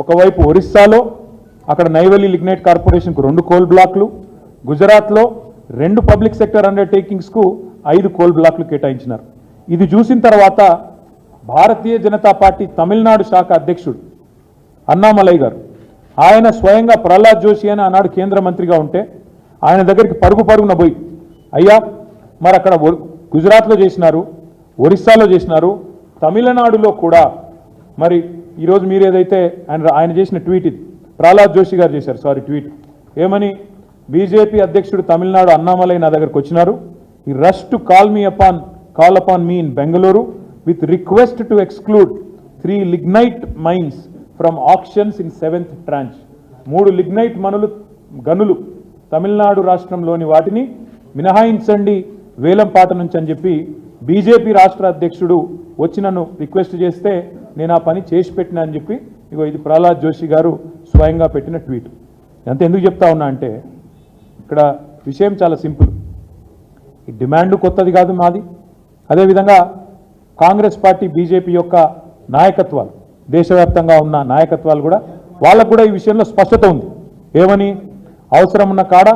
ఒకవైపు ఒరిస్సాలో అక్కడ నైవలి లిగ్నైట్ కార్పొరేషన్కు రెండు కోల్ బ్లాక్లు గుజరాత్లో రెండు పబ్లిక్ సెక్టర్ అండర్టేకింగ్స్కు ఐదు కోల్ బ్లాక్లు కేటాయించినారు. ఇది చూసిన తర్వాత భారతీయ జనతా పార్టీ తమిళనాడు శాఖ అధ్యక్షుడు అన్నామలై గారు ఆయన స్వయంగా ప్రహ్లాద్ జోషి అని ఆనాడు కేంద్ర మంత్రిగా ఉంటే ఆయన దగ్గరికి పరుగు పరుగున పోయి అయ్యా మరి అక్కడ గుజరాత్లో చేసినారు ఒరిస్సాలో చేసినారు తమిళనాడులో కూడా మరి ఈరోజు మీరు ఏదైతే ఆయన ఆయన చేసిన ట్వీట్ ఇది. ప్రహ్లాద్ జోషి గారు చేశారు సారీ ట్వీట్. ఏమని? బీజేపీ అధ్యక్షుడు తమిళనాడు అన్నామలై నా దగ్గరకు వచ్చినారు. ఈ rush to call me upon call upon me in Bengaluru with request to exclude three lignite mines from options in seventh tranche. మూడు లిగ్నైట్ మనులు గనులు తమిళనాడు రాష్ట్రంలోని వాటిని మినహాయించండి వేలంపాట నుంచి అని చెప్పి బీజేపీ రాష్ట్ర అధ్యక్షుడు వచ్చి నన్ను రిక్వెస్ట్ చేస్తే నేను ఆ పని చేసి పెట్టినా అని చెప్పి ఇగో ఇది ప్రహ్లాద్ జోషి గారు స్వయంగా పెట్టిన ట్వీట్. ఎంత ఎందుకు చెప్తా ఉన్నా అంటే ఇక్కడ విషయం చాలా సింపుల్. ఈ డిమాండ్ కొత్తది కాదు మాది. అదేవిధంగా కాంగ్రెస్ పార్టీ బీజేపీ యొక్క నాయకత్వాలు దేశవ్యాప్తంగా ఉన్న నాయకత్వాలు కూడా వాళ్ళకు కూడా ఈ విషయంలో స్పష్టత ఉంది. ఏమని? అవసరం ఉన్న కాడ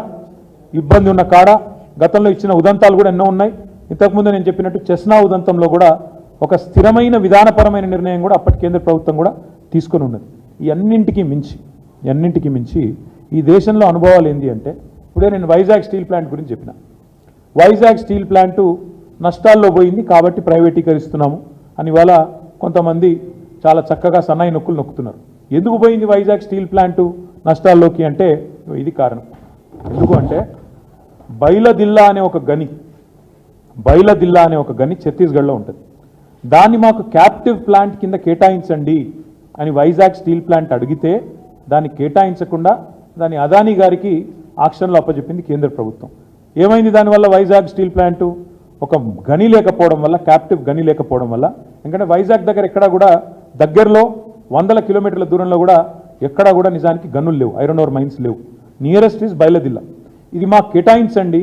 ఇబ్బంది ఉన్న కాడ గతంలో ఇచ్చిన ఉదంతాలు కూడా ఎన్నో ఉన్నాయి. ఇంతకుముందు నేను చెప్పినట్టు చెస్నా ఉదంతంలో కూడా ఒక స్థిరమైన విధానపరమైన నిర్ణయం కూడా అప్పటి కేంద్ర ప్రభుత్వం కూడా తీసుకొని ఉన్నది. ఈ మించి అన్నింటికి మించి ఈ దేశంలో అనుభవాలు ఏంటి అంటే ఇప్పుడే నేను వైజాగ్ స్టీల్ ప్లాంట్ గురించి చెప్పిన. వైజాగ్ స్టీల్ ప్లాంటు నష్టాల్లో పోయింది కాబట్టి ప్రైవేటీకరిస్తున్నాము అని ఇవాళ కొంతమంది చాలా చక్కగా సన్నాయి నొక్కులు నొక్కుతున్నారు. ఎందుకు పోయింది వైజాగ్ స్టీల్ ప్లాంటు నష్టాల్లోకి అంటే ఇది కారణం. ఎందుకు అంటే బైలదిల్లా అనే ఒక గని బైలదిల్లా అనే ఒక గని ఛత్తీస్గఢ్లో ఉంటుంది. దాన్ని మాకు క్యాప్టివ్ ప్లాంట్ కింద కేటాయించండి అని వైజాగ్ స్టీల్ ప్లాంట్ అడిగితే దాన్ని కేటాయించకుండా దాన్ని అదానీ గారికి ఆక్షన్లో అప్పచెప్పింది కేంద్ర ప్రభుత్వం. ఏమైంది దానివల్ల వైజాగ్ స్టీల్ ప్లాంటు ఒక గని లేకపోవడం వల్ల క్యాప్టివ్ గని లేకపోవడం వల్ల. ఎందుకంటే వైజాగ్ దగ్గర ఎక్కడా కూడా దగ్గరలో వందల కిలోమీటర్ల దూరంలో కూడా ఎక్కడా కూడా నిజానికి గనులు లేవు. ఐరన్ ఓర్ మైన్స్ లేవు. నియరెస్ట్ ఈజ్ బయలదిల్లా ఇది మాకు కేటాయించండి.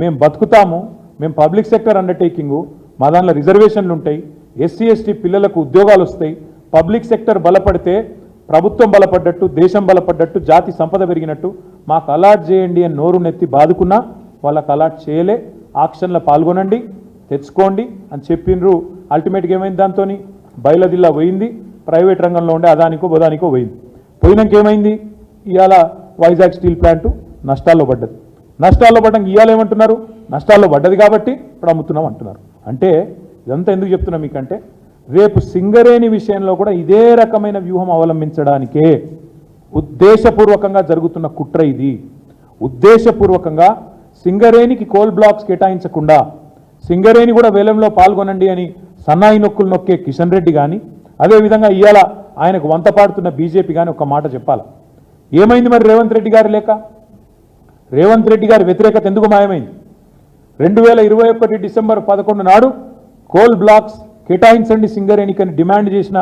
మేము బతుకుతాము. మేము పబ్లిక్ సెక్టర్ అండర్టేకింగు మా దాంట్లో రిజర్వేషన్లు ఉంటాయి. ఎస్సీ ఎస్టీ పిల్లలకు ఉద్యోగాలు వస్తాయి. పబ్లిక్ సెక్టర్ బలపడితే ప్రభుత్వం బలపడ్డట్టు దేశం బలపడ్డట్టు జాతి సంపద పెరిగినట్టు మాకు అలాట్ చేయండి అని నోరు నెత్తి బాదుకున్నా వాళ్ళకు అలాట్ చేయలే. ఆక్షన్లో పాల్గొనండి తెచ్చుకోండి అని చెప్పిండ్రు అల్టిమేట్గా ఏమైంది దాంతో బయలదిల్లా పోయింది. ప్రైవేట్ రంగంలో ఉండే అదానికో బదానికో పోయింది. పోయినాక ఏమైంది? ఇవాళ వైజాగ్ స్టీల్ ప్లాంట్ నష్టాల్లో పడ్డది. నష్టాల్లో పడ్డానికి ఇవాళ ఏమంటున్నారు? నష్టాల్లో పడ్డది కాబట్టి ఇప్పుడు అమ్ముతున్నాం అంటున్నారు. అంటే ఇదంతా ఎందుకు చెప్తున్నా మీకంటే? రేపు సింగరేణి విషయంలో కూడా ఇదే రకమైన వ్యూహం అవలంబించడానికే ఉద్దేశపూర్వకంగా జరుగుతున్న కుట్ర ఇది. ఉద్దేశపూర్వకంగా సింగరేణికి కోల్ బ్లాక్స్ కేటాయించకుండా సింగరేణి కూడా వేలంలో పాల్గొనండి అని సన్నాయి నొక్కులు నొక్కే కిషన్ రెడ్డి కానీ అదేవిధంగా ఇవాళ ఆయనకు వంత పాడుతున్న బీజేపీ కానీ ఒక మాట చెప్పాలి. ఏమైంది మరి రేవంత్ రెడ్డి గారు లేక రేవంత్ రెడ్డి గారి వ్యతిరేకత ఎందుకు మాయమైంది? రెండు వేల ఇరవై ఒకటి డిసెంబర్ పదకొండు నాడు కోల్ బ్లాక్స్ కేటాయించండి సింగరేణికని డిమాండ్ చేసిన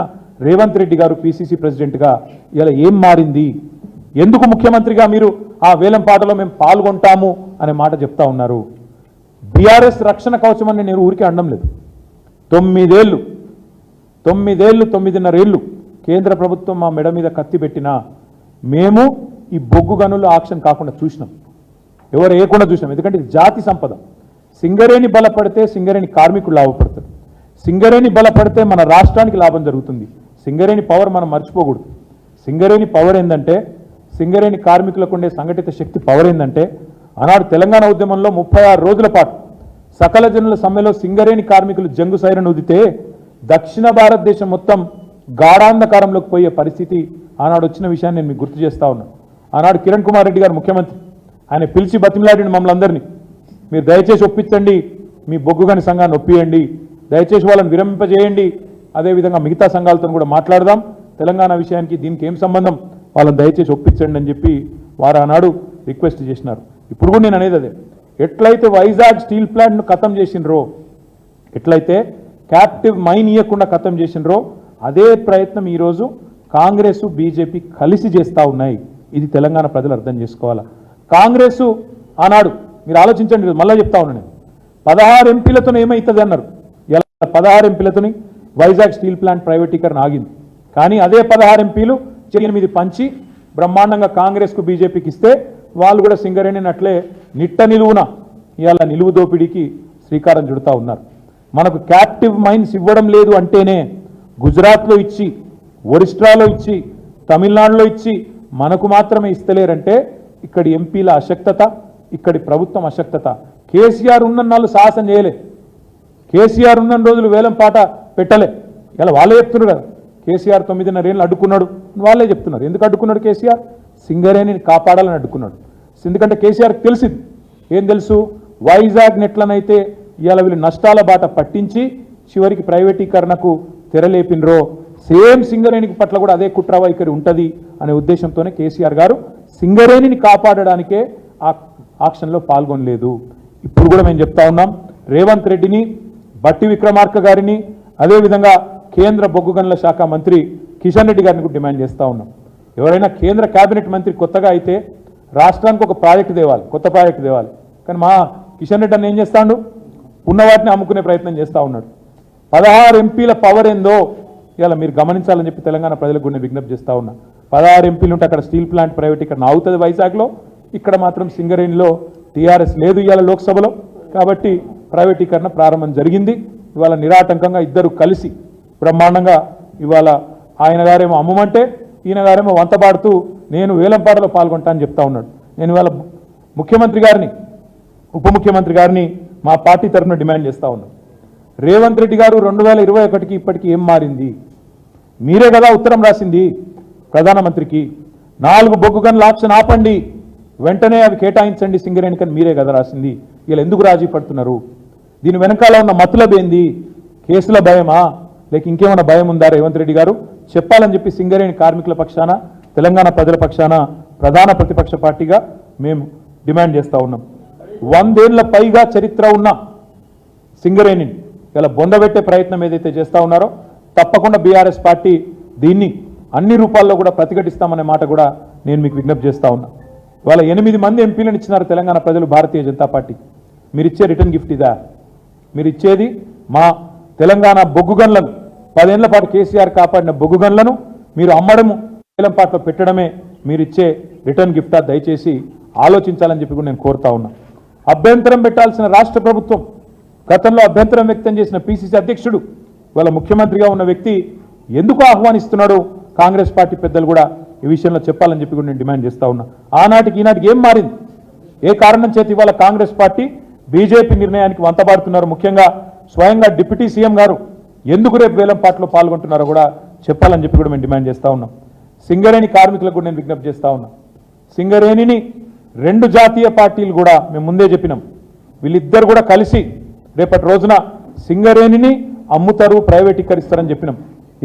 రేవంత్ రెడ్డి గారు పిసిసి ప్రెసిడెంట్గా ఇలా ఏం మారింది? ఎందుకు ముఖ్యమంత్రిగా మీరు ఆ వేలం పాటలో మేము పాల్గొంటాము అనే మాట చెప్తా ఉన్నారు. బీఆర్ఎస్ రక్షణ కవచం అని నేను ఊరికే అనడం లేదు. తొమ్మిదేళ్ళు తొమ్మిదేళ్ళు తొమ్మిదిన్నరేళ్ళు కేంద్ర ప్రభుత్వం మా మెడ మీద కత్తి పెట్టినా మేము ఈ బొగ్గు గనులు ఆక్షన్ కాకుండా చూసినాం. ఎవరు వేయకుండా చూసినాం. ఎందుకంటే ఇది జాతి సంపద. సింగరేణి బలపడితే సింగరేణి కార్మికులు లాభపడతారు సింగరేణి బలపడితే మన రాష్ట్రానికి లాభం జరుగుతుంది. సింగరేణి పవర్ మనం మర్చిపోకూడదు. సింగరేణి పవర్ ఏంటంటే సింగరేణి కార్మికులకు ఉండే సంఘటిత శక్తి పవర్ ఏంటంటే ఆనాడు తెలంగాణ ఉద్యమంలో ముప్పై ఆరు రోజుల పాటు సకల జనుల సమ్మెలో సింగరేణి కార్మికులు జంగు సైరను ఉదితే దక్షిణ భారతదేశం మొత్తం గాఢాంధకారంలోకి పోయే పరిస్థితి ఆనాడు వచ్చిన విషయాన్ని నేను మీకు గుర్తు చేస్తా ఉన్నాను ఆనాడు కిరణ్ కుమార్ రెడ్డి గారు ముఖ్యమంత్రి. ఆయన పిలిచి బతిమలాడిన మమ్మల్ని అందరినీ. మీరు దయచేసి ఒప్పించండి మీ బొగ్గుగని సంఘాన్ని ఒప్పియండి దయచేసి వాళ్ళని విరమింపజేయండి. అదేవిధంగా మిగతా సంఘాలతో కూడా మాట్లాడదాం. తెలంగాణ విషయానికి దీనికి ఏం సంబంధం? వాళ్ళని దయచేసి ఒప్పించండి అని చెప్పి వారు ఆనాడు రిక్వెస్ట్ చేసినారు. ఇప్పుడు కూడా నేను అనేది అదే. ఎట్లయితే వైజాగ్ స్టీల్ ప్లాంట్ను ఖతం చేసినరో ఎట్లయితే క్యాప్టివ్ మైన్ ఇవ్వకుండా ఖతం చేసినరో అదే ప్రయత్నం ఈరోజు కాంగ్రెస్ బీజేపీ కలిసి చేస్తూ ఉన్నాయి. ఇది తెలంగాణ ప్రజలు అర్థం చేసుకోవాలా? కాంగ్రెస్ ఆనాడు మీరు ఆలోచించండి మళ్ళీ చెప్తా ఉన్నాను నేను. పదహారు ఎంపీలతో ఏమవుతుంది అన్నారు. ఇలా పదహారు ఎంపీలతోని వైజాగ్ స్టీల్ ప్లాంట్ ప్రైవేటీకరణ ఆగింది. కానీ అదే పదహారు ఎంపీలు ఎనిమిది పంచి బ్రహ్మాండంగా కాంగ్రెస్కు బీజేపీకి ఇస్తే వాళ్ళు కూడా సింగరేణి అట్లే నిట్ట నిలువున ఇవాళ నిలువు దోపిడీకి శ్రీకారం చుడుతూ ఉన్నారు. మనకు క్యాప్టివ్ మైన్స్ ఇవ్వడం లేదు అంటేనే గుజరాత్లో ఇచ్చి ఒరిస్ట్రాలో ఇచ్చి తమిళనాడులో ఇచ్చి మనకు మాత్రమే ఇస్తలేరంటే ఇక్కడ ఎంపీల అశక్తత ఇక్కడి ప్రభుత్వం అశక్తత. కేసీఆర్ ఉన్న నాళ్ళు సాహసం చేయలే. కేసీఆర్ ఉన్న రోజులు వేలం పాట పెట్టలే. ఇలా వాళ్ళే చెప్తున్నారు కదా. కేసీఆర్ తొమ్మిదిన్నర ఏళ్ళు అడ్డుకున్నాడు. వాళ్ళే చెప్తున్నారు. ఎందుకు అడ్డుకున్నాడు కేసీఆర్? సింగరేణిని కాపాడాలని అడ్డుకున్నాడు. ఎందుకంటే కేసీఆర్కి తెలిసింది. ఏం తెలుసు? వైజాగ్ నెట్లనైతే ఇవాళ వీళ్ళు నష్టాల బాట పట్టించి చివరికి ప్రైవేటీకరణకు తెరలేపినరో. సేమ్ సింగరేణికి పట్ల కూడా అదే కుట్ర వైఖరి ఉంటుంది అనే ఉద్దేశంతోనే కేసీఆర్ గారు సింగరేణిని కాపాడడానికే ఆక్షన్లో పాల్గొనలేదు. ఇప్పుడు కూడా మేము చెప్తా ఉన్నాం రేవంత్ రెడ్డిని బట్టి విక్రమార్క గారిని అదేవిధంగా కేంద్ర బొగ్గు గనుల శాఖ మంత్రి కిషన్ రెడ్డి గారిని కూడా డిమాండ్ చేస్తా ఉన్నాం. ఎవరైనా కేంద్ర కేబినెట్ మంత్రి కొత్తగా అయితే రాష్ట్రానికి ఒక ప్రాజెక్టు తేవాలి కొత్త ప్రాజెక్టు తేవాలి. కానీ మా కిషన్ రెడ్డి అన్న ఏం చేస్తాడు? ఉన్న వాటిని అమ్ముకునే ప్రయత్నం చేస్తూ ఉన్నాడు. పదహారు ఎంపీల పవర్ ఏందో ఇలా మీరు గమనించాలని చెప్పి తెలంగాణ ప్రజలకు కూడా విజ్ఞప్తి చేస్తా ఉన్నా. పదహారు ఎంపీలు ఉంటే అక్కడ స్టీల్ ప్లాంట్ ప్రైవేట్ ఇక్కడ అవుతుంది వైజాగ్లో. ఇక్కడ మాత్రం సింగరేణిలో టీఆర్ఎస్ లేదు ఇవాళ లోక్సభలో. కాబట్టి ప్రైవేటీకరణ ప్రారంభం జరిగింది. ఇవాళ నిరాటంకంగా ఇద్దరు కలిసి బ్రహ్మాండంగా ఇవాళ ఆయన గారేమో అమ్మమంటే ఈయన గారేమో వంతపాడుతూ నేను వేలంపాటలో పాల్గొంటా అని చెప్తా ఉన్నాడు. నేను ఇవాళ ముఖ్యమంత్రి గారిని ఉప ముఖ్యమంత్రి గారిని మా పార్టీ తరఫున డిమాండ్ చేస్తా ఉన్నాం. రేవంత్ రెడ్డి గారు రెండు వేల ఇరవై ఒకటికి ఇప్పటికి ఏం మారింది? మీరే కదా ఉత్తరం రాసింది ప్రధానమంత్రికి. నాలుగు బొగ్గు గనుల ఆప్షన్ ఆపండి. వెంటనే అవి కేటాయించండి సింగరేణికని మీరే కదా రాసింది. వీళ్ళు ఎందుకు రాజీ పడుతున్నారు? దీని వెనకాల ఉన్న మతులబ్ ఏంది? కేసుల భయమా? లేక ఇంకేమైనా భయం ఉందా రేవంత్ రెడ్డి గారు? చెప్పాలని చెప్పి సింగరేణి కార్మికుల పక్షాన తెలంగాణ ప్రజల పక్షాన ప్రధాన ప్రతిపక్ష పార్టీగా మేము డిమాండ్ చేస్తా ఉన్నాం. వందేళ్ళ పైగా చరిత్ర ఉన్న సింగరేణిని ఇలా బొందబెట్టే ప్రయత్నం ఏదైతే చేస్తా ఉన్నారో తప్పకుండా బీఆర్ఎస్ పార్టీ దీన్ని అన్ని రూపాల్లో కూడా ప్రతిఘటిస్తామనే మాట కూడా నేను మీకు విజ్ఞప్తి చేస్తా ఉన్నా. వాళ్ళ ఎనిమిది మంది ఎంపీలను ఇచ్చినారు తెలంగాణ ప్రజలు భారతీయ జనతా పార్టీ. మీరు ఇచ్చే రిటర్న్ గిఫ్ట్ ఇదా? మీరు ఇచ్చేది మా తెలంగాణ బొగ్గు గన్లను పదేళ్ళ పాటు కేసీఆర్ కాపాడిన బొగ్గు గన్లను మీరు అమ్మడము నీలం పాటలో పెట్టడమే మీరు ఇచ్చే రిటర్న్ గిఫ్టా దయచేసి ఆలోచించాలని చెప్పి కూడా నేను కోరుతా ఉన్నా. అభ్యంతరం పెట్టాల్సిన రాష్ట్ర ప్రభుత్వం గతంలో అభ్యంతరం వ్యక్తం చేసిన పిసిసి అధ్యక్షుడు వాళ్ళ ముఖ్యమంత్రిగా ఉన్న వ్యక్తి ఎందుకు ఆహ్వానిస్తున్నాడు? కాంగ్రెస్ పార్టీ పెద్దలు కూడా ఈ విషయంలో చెప్పాలని చెప్పి కూడా నేను డిమాండ్ చేస్తా ఉన్నా. ఆనాటికి ఈనాటికి ఏం మారింది? ఏ కారణం చేతి ఇవాళ కాంగ్రెస్ పార్టీ బీజేపీ నిర్ణయానికి వంతబాడుతున్నారు? ముఖ్యంగా స్వయంగా డిప్యూటీ సీఎం గారు ఎందుకు రేపు వేలం పాటలో పాల్గొంటున్నారో కూడా చెప్పాలని చెప్పి కూడా మేము డిమాండ్ చేస్తా ఉన్నాం. సింగరేణి కార్మికులకు కూడా నేను విజ్ఞప్తి చేస్తా ఉన్నా. సింగరేణిని రెండు జాతీయ పార్టీలు కూడా మేము ముందే చెప్పినాం. వీళ్ళిద్దరు కూడా కలిసి రేపటి రోజున సింగరేణిని అమ్ముతారు ప్రైవేటీకరిస్తారని చెప్పినాం.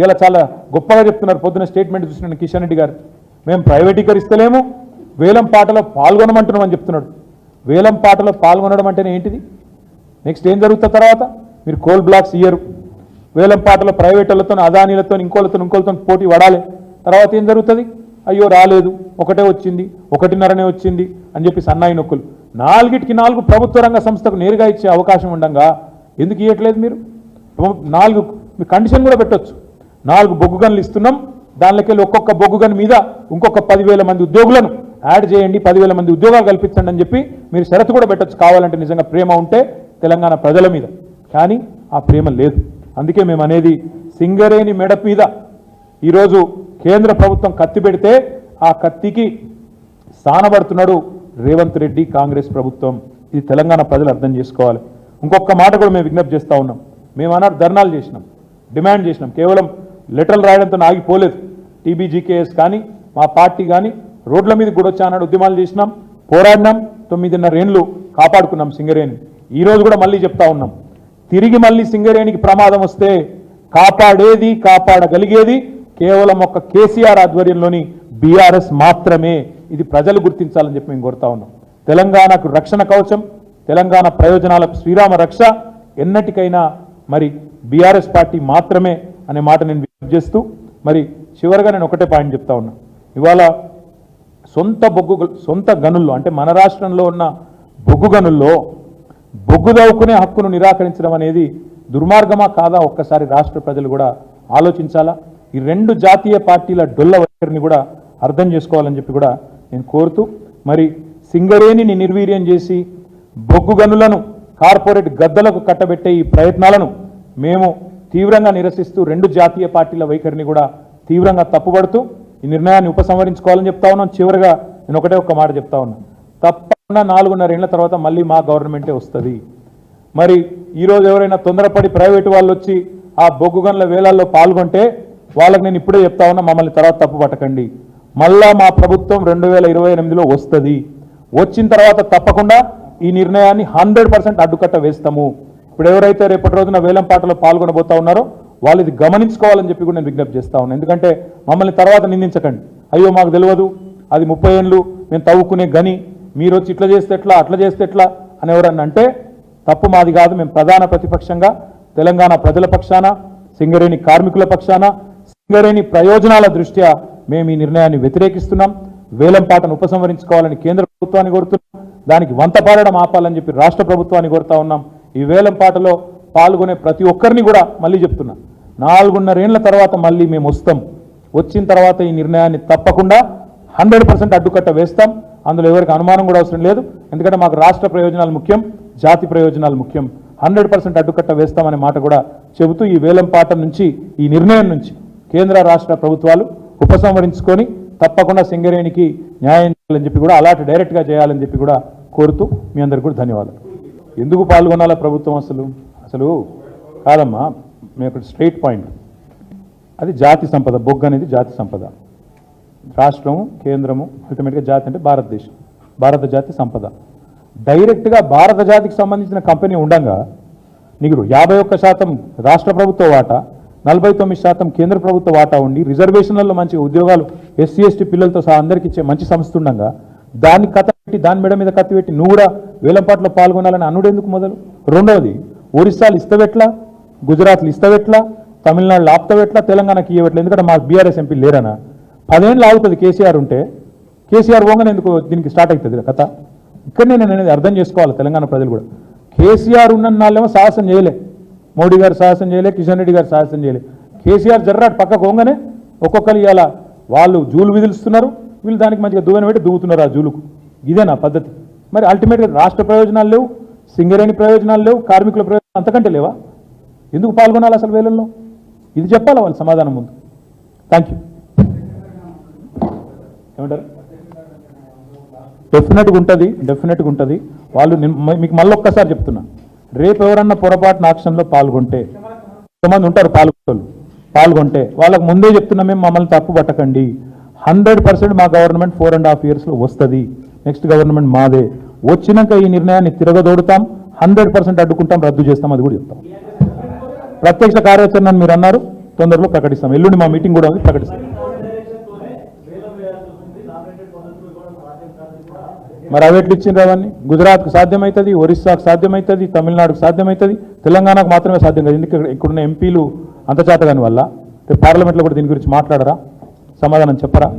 ఇలా చాలా గొప్పగా చెప్తున్నారు. పొద్దున స్టేట్మెంట్ చూసిన కిషన్ రెడ్డి గారు. మేము ప్రైవేటీకరిస్తలేము వేలం పాటలో పాల్గొనమంటున్నామని చెప్తున్నాడు. వేలం పాటలో పాల్గొనడం అంటేనే ఏంటిది? నెక్స్ట్ ఏం జరుగుతుంది తర్వాత? మీరు కోల్ బ్లాక్స్ ఇయ్యరు. వేలం పాటలో ప్రైవేటులతో అదానీలతో ఇంకోళ్ళతో ఇంకోళ్ళతో పోటీ పడాలి. తర్వాత ఏం జరుగుతుంది? అయ్యో రాలేదు. ఒకటే వచ్చింది. ఒకటిన్నరనే వచ్చింది అని చెప్పి సన్నాయి నొక్కులు. నాలుగిటికి నాలుగు ప్రభుత్వ రంగ సంస్థకు నేరుగా ఇచ్చే అవకాశం ఉండంగా ఎందుకు ఇవ్వట్లేదు మీరు? నాలుగు మీ కండిషన్ కూడా పెట్టొచ్చు. నాలుగు బొగ్గు గనులు ఇస్తున్నాం. దానిలోకెళ్ళి ఒక్కొక్క బొగ్గు గన్ మీద ఇంకొక పదివేల మంది ఉద్యోగులను యాడ్ చేయండి పదివేల మంది ఉద్యోగాలు కల్పించండి అని చెప్పి మీరు షరతు కూడా పెట్టచ్చు. కావాలంటే నిజంగా ప్రేమ ఉంటే తెలంగాణ ప్రజల మీద. కానీ ఆ ప్రేమ లేదు. అందుకే మేము అనేది సింగరేణి మెడ మీద ఈరోజు కేంద్ర ప్రభుత్వం కత్తి పెడితే ఆ కత్తికి స్థానపడుతున్నాడు రేవంత్ రెడ్డి కాంగ్రెస్ ప్రభుత్వం. ఇది తెలంగాణ ప్రజలు అర్థం చేసుకోవాలి. ఇంకొక మాట కూడా మేము విజ్ఞప్తి చేస్తూ ఉన్నాం. మేము అన్నారు ధర్నాలు చేసినాం. డిమాండ్ చేసినాం. కేవలం లెటర్లు రాయడంతో ఆగిపోలేదు టీబీజీకేఎస్ కానీ మా పార్టీ కానీ రోడ్ల మీద కూడా వచ్చానని ఉద్యమాలు చేసినాం పోరాడినాం తొమ్మిదిన్నర ఏండ్లు కాపాడుకున్నాం సింగరేణి. ఈరోజు కూడా మళ్ళీ చెప్తా ఉన్నాం. తిరిగి మళ్ళీ సింగరేణికి ప్రమాదం వస్తే కాపాడేది కాపాడగలిగేది కేవలం ఒక కేసీఆర్ ఆధ్వర్యంలోని బీఆర్ఎస్ మాత్రమే. ఇది ప్రజలు గుర్తించాలని చెప్పి మేము కోరుతా ఉన్నాం. తెలంగాణకు రక్షణ కవచం తెలంగాణ ప్రయోజనాలకు శ్రీరామ రక్ష. ఎన్నటికైనా మరి బీఆర్ఎస్ పార్టీ మాత్రమే అనే మాట నేను విజ్ఞప్తి చేస్తూ మరి చివరిగా నేను ఒకటే పాయింట్ చెప్తా ఉన్నా. ఇవాళ సొంత బొగ్గు సొంత గనుల్లో అంటే మన రాష్ట్రంలో ఉన్న బొగ్గు గనుల్లో బొగ్గు దవ్వుకునే హక్కును నిరాకరించడం అనేది దుర్మార్గమా కాదా ఒక్కసారి రాష్ట్ర ప్రజలు కూడా ఆలోచించాలా? ఈ రెండు జాతీయ పార్టీల డొల్ల వైఖరిని కూడా అర్థం చేసుకోవాలని చెప్పి కూడా నేను కోరుతూ మరి సింగరేణిని నిర్వీర్యం చేసి బొగ్గు గనులను కార్పొరేట్ గద్దలకు కట్టబెట్టే ఈ ప్రయత్నాలను మేము తీవ్రంగా నిరసిస్తూ రెండు జాతీయ పార్టీల వైఖరిని కూడా తీవ్రంగా తప్పుపడుతూ ఈ నిర్ణయాన్ని ఉపసంహరించుకోవాలని చెప్తా ఉన్నాం. చివరిగా నేను ఒకటే ఒక్క మాట చెప్తా ఉన్నా. తప్పకుండా నాలుగున్నర ఏళ్ళ తర్వాత మళ్ళీ మా గవర్నమెంటే వస్తుంది. మరి ఈరోజు ఎవరైనా తొందరపడి ప్రైవేటు వాళ్ళు వచ్చి ఆ బొగ్గు గనుల వేలాల్లో పాల్గొంటే వాళ్ళకి నేను ఇప్పుడే చెప్తా ఉన్నా మమ్మల్ని తర్వాత తప్పు పట్టకండి. మళ్ళా మా ప్రభుత్వం రెండు వేల ఇరవై ఎనిమిదిలో వస్తుంది. వచ్చిన తర్వాత తప్పకుండా ఈ నిర్ణయాన్ని హండ్రెడ్ పర్సెంట్ అడ్డుకట్ట వేస్తాము. ఇప్పుడు ఎవరైతే రేపటి రోజున వేలం పాటలో పాల్గొనబోతా ఉన్నారో వాళ్ళు ఇది గమనించుకోవాలని చెప్పి కూడా నేను విజ్ఞప్తి చేస్తా ఉన్నాను ఎందుకంటే మమ్మల్ని తర్వాత నిందించకండి. అయ్యో మాకు తెలియదు అది ముప్పై ఏళ్ళు మేము తవ్వుకునే గని. మీరు వచ్చి ఇట్లా చేస్తే ఎట్లా అట్లా చేస్తే ఎట్లా అని ఎవరన్నా అంటే తప్పు మాది కాదు. మేము ప్రధాన ప్రతిపక్షంగా తెలంగాణ ప్రజల పక్షాన సింగరేణి కార్మికుల పక్షాన సింగరేణి ప్రయోజనాల దృష్ట్యా మేము ఈ నిర్ణయాన్ని వ్యతిరేకిస్తున్నాం. వేలంపాటను ఉపసంహరించుకోవాలని కేంద్ర ప్రభుత్వాన్ని కోరుతున్నాం. దానికి వంత పాడడం ఆపాలని చెప్పి రాష్ట్ర ప్రభుత్వాన్ని కోరుతా ఉన్నాం. ఈ వేలంపాటలో పాల్గొనే ప్రతి ఒక్కరిని కూడా మళ్ళీ చెప్తున్నా. నాలుగున్నరేళ్ళ తర్వాత మళ్ళీ మేము వస్తాం. వచ్చిన తర్వాత ఈ నిర్ణయాన్ని తప్పకుండా హండ్రెడ్ పర్సెంట్ అడ్డుకట్ట వేస్తాం. అందులో ఎవరికి అనుమానం కూడా అవసరం లేదు. ఎందుకంటే మాకు రాష్ట్ర ప్రయోజనాలు ముఖ్యం జాతి ప్రయోజనాలు ముఖ్యం. హండ్రెడ్ పర్సెంట్ అడ్డుకట్ట వేస్తామనే మాట కూడా చెబుతూ ఈ వేలంపాట నుంచి ఈ నిర్ణయం నుంచి కేంద్ర రాష్ట్ర ప్రభుత్వాలు ఉపసంహరించుకొని తప్పకుండా సింగరేణికి న్యాయం చేయాలని చెప్పి కూడా అలాంటి డైరెక్ట్గా చేయాలని చెప్పి కూడా కోరుతూ మీ అందరికీ కూడా ధన్యవాదాలు. ఎందుకు పాల్గొనాలా ప్రభుత్వం అసలు? అసలు కాదమ్మా మేము ఇక్కడ స్ట్రైట్ పాయింట్. అది జాతి సంపద బొగ్గు అనేది జాతి సంపద. రాష్ట్రము కేంద్రము అల్టిమేట్గా జాతి అంటే భారతదేశం. భారత జాతి సంపద. డైరెక్ట్గా భారత జాతికి సంబంధించిన కంపెనీ ఉండగా నీకు యాభై ఒక్క శాతం రాష్ట్ర ప్రభుత్వ వాటా నలభై తొమ్మిది శాతం కేంద్ర ప్రభుత్వ వాటా ఉండి రిజర్వేషన్లలో మంచి ఉద్యోగాలు ఎస్సీ ఎస్టీ పిల్లలతో సహా అందరికి ఇచ్చే మంచి సంస్థ ఉండగా దాని కథ దాని మెడ మీద కత్తి పెట్టి నువ్వు కూడా వేలంపాట్లో పాల్గొనాలని అనుడేందుకు మొదలు? రెండవది ఒరిస్సాలు ఇస్తవెట్లా? గుజరాత్లు ఇస్తవెట్లా? తమిళనాడులో ఆప్తవెట్లా? తెలంగాణకి ఇవ్వట్లా ఎందుకంటే మా బీఆర్ఎస్ ఎంపీ లేరనా? పదేళ్ళు ఆగుతుంది కేసీఆర్ ఉంటే కేసీఆర్ పోగానే ఎందుకు దీనికి స్టార్ట్ అవుతుంది కథ? ఇక్కడనే నేను అనేది అర్థం చేసుకోవాలి తెలంగాణ ప్రజలు కూడా. కేసీఆర్ ఉన్న నాళ్ళేమో సాహసం చేయలే. మోడీ గారు సాహసం చేయలే కిషన్ రెడ్డి గారు సాహసం చేయలే. కేసీఆర్ జర్రాట్ పక్క పోగానే ఒక్కొక్కరు ఇవాళ వాళ్ళు జూలు విధులుస్తున్నారు వీళ్ళు దానికి మంచిగా దువ్వెన పెట్టి దువ్వుతున్నారు ఆ జూలుకు. ఇదే నా పద్ధతి. మరి అల్టిమేట్గా రాష్ట్ర ప్రయోజనాలు లేవు సింగరేణి ప్రయోజనాలు లేవు కార్మికుల ప్రయోజనాలు అంతకంటే లేవా? ఎందుకు పాల్గొనాలి అసలు వేలల్లో? ఇది చెప్పాలి వాళ్ళు సమాధానం ముందు? థ్యాంక్ యూ ఏమంటారు? డెఫినెట్గా ఉంటుంది డెఫినెట్గా ఉంటుంది. వాళ్ళు మీకు మళ్ళీ ఒక్కసారి చెప్తున్నా. రేపు ఎవరన్నా పొరపాటున ఆక్షన్లో పాల్గొంటే కొంతమంది ఉంటారు పాల్గొంటోళ్ళు పాల్గొంటే వాళ్ళకు ముందే చెప్తున్నా మేము మమ్మల్ని తప్పు పట్టకండి హండ్రెడ్ పర్సెంట్ మా గవర్నమెంట్ ఫోర్ అండ్ హాఫ్ ఇయర్స్లో వస్తుంది. నెక్స్ట్ గవర్నమెంట్ మాదే. వచ్చినాక ఈ నిర్ణయాన్ని తిరగదోడుతాం హండ్రెడ్ పర్సెంట్ అడ్డుకుంటాం రద్దు చేస్తాం అది కూడా చెప్తాం. ప్రత్యక్ష కార్యాచరణ మీరు అన్నారు తొందరలో ప్రకటిస్తాం. ఎల్లుండి మా మీటింగ్ కూడా ఉంది ప్రకటిస్తాం. మరి అవి ఎట్లు ఇచ్చిండ్రు అవన్నీ? గుజరాత్కు సాధ్యమవుతుంది ఒరిస్సాకు సాధ్యమవుతుంది తమిళనాడుకు సాధ్యమవుతుంది తెలంగాణకు మాత్రమే సాధ్యం కాదు. ఎందుకంటే ఇక్కడున్న ఎంపీలు అంతచాతగాని వల్ల రేపు పార్లమెంట్లో కూడా దీని గురించి మాట్లాడరా? సమాధానం చెప్పరా?